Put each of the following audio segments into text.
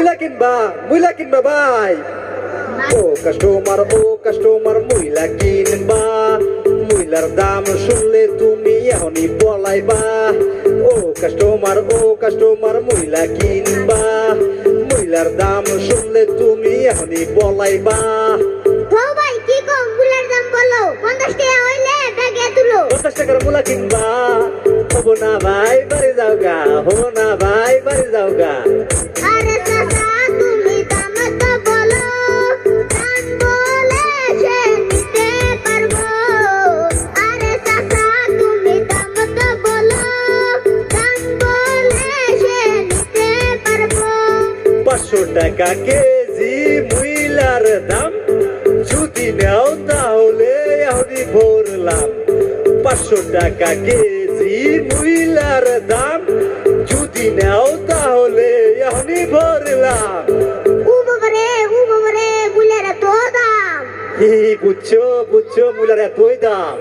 মুইলা কিনবা মুইলা কিনবা ভাই। ও কাস্টমার ও কাস্টমার মুইলা কিনবা। মুইলার দাম শুনলে তুমি এখনই বলাইবা ও কাস্টমার ও কাস্টমার মুইলা কিনবা। মুইলার দাম শুনলে তুমি এখনই বলাইবা ভাই কি কম? গুলার দাম বলো। পঞ্চাশ টাকা হইলে ব্যাগে তুলো। পঞ্চাশ টাকার মুলা কিনবা। হব না ভাই বাড়ি যাও গা হব না ভাই বাড়ি যাও গা। আরে চাচা তুমি দাম বলো দাম বলে সে নিতে পারব। আরে চাচা তুমি দাম তো বলো দাম বলে সে নিতে পারব। পাঁচশো টাকা কেজি মুইলার দাম যদি নেও তাহলে এখনই ভরলাম। পাঁচশো টাকা কেজি মুইলার দাম যদি নাও তাহলে আমি ভরলাম। বুঝছ বুঝছ মুলার এতই দাম।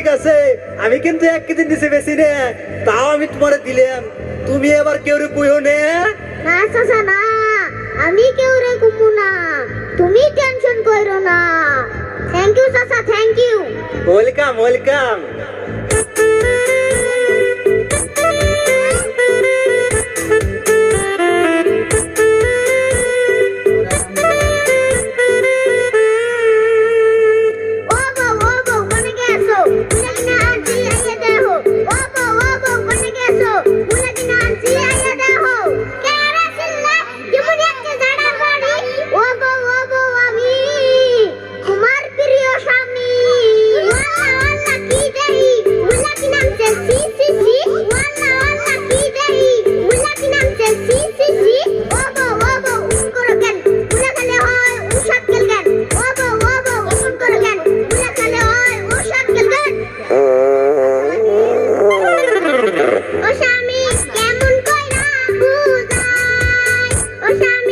ঠিক আছে আমি কিন্তু এক কেজি নিচে বেশি নে তাও আমি তোমারে দিলাম। তুমি এবার কেউ রে কইও নে। না চাচা না আমি কেউ রে কুমু না। তুমি টেনশন কইরো না। থ্যাংক ইউ চাচা থ্যাংক ইউ ওয়েলকাম ওয়েলকাম